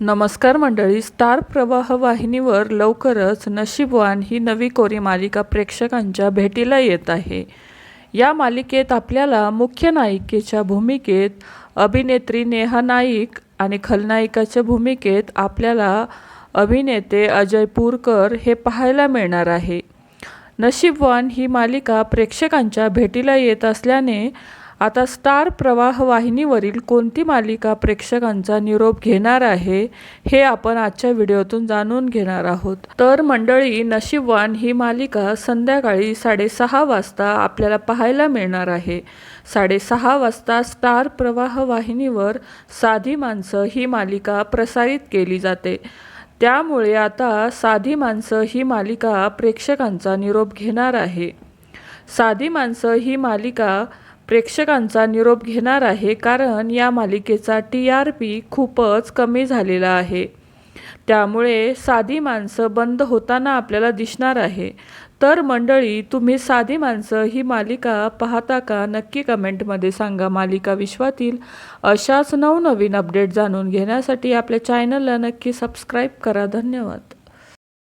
नमस्कार मंडळी स्टार प्रवाह वाहिनीवर लवकरच नशीबवान ही नवी कोरी मालिका प्रेक्षकांच्या भेटीला येत आहे. या मालिकेत आपल्याला मुख्य नायिकेच्या भूमिकेत अभिनेत्री नेहा नाईक आणि खलनायिकाच्या भूमिकेत आपल्याला अभिनेते अजय पूरकर हे पाहायला मिळणार आहे. नशीबवान ही मालिका प्रेक्षकांच्या भेटीला येत असल्याने आता स्टार प्रवाह वाहिनीवरील कोणती मालिका प्रेक्षकांचा निरोप घेणार आहे हे आपण आजच्या व्हिडिओतून जाणून घेणार आहोत. तर मंडळी नशीबवान ही मालिका संध्याकाळी साडेसहा वाजता आपल्याला पाहायला मिळणार आहे. साडेसहा वाजता स्टार प्रवाह वाहिनीवर साधी माणसं ही मालिका प्रसारित केली जाते. त्यामुळे आता साधी माणसं ही मालिका प्रेक्षकांचा निरोप घेणार आहे. साधी माणसं ही मालिका प्रेक्षकांचा निरोप घेणार आहे कारण या मालिकेचा टी आर पी खूपच कमी झालेला आहे. त्यामुळे साधी माणसं बंद होताना आपल्याला दिसणार आहे. तर मंडळी तुम्ही साधी माणसं ही मालिका पाहता का? नक्की कमेंटमध्ये सांगा. मालिका विश्वातील अशाच नवनवीन अपडेट जाणून घेण्यासाठी आपल्या चॅनलला नक्की सबस्क्राईब करा. धन्यवाद.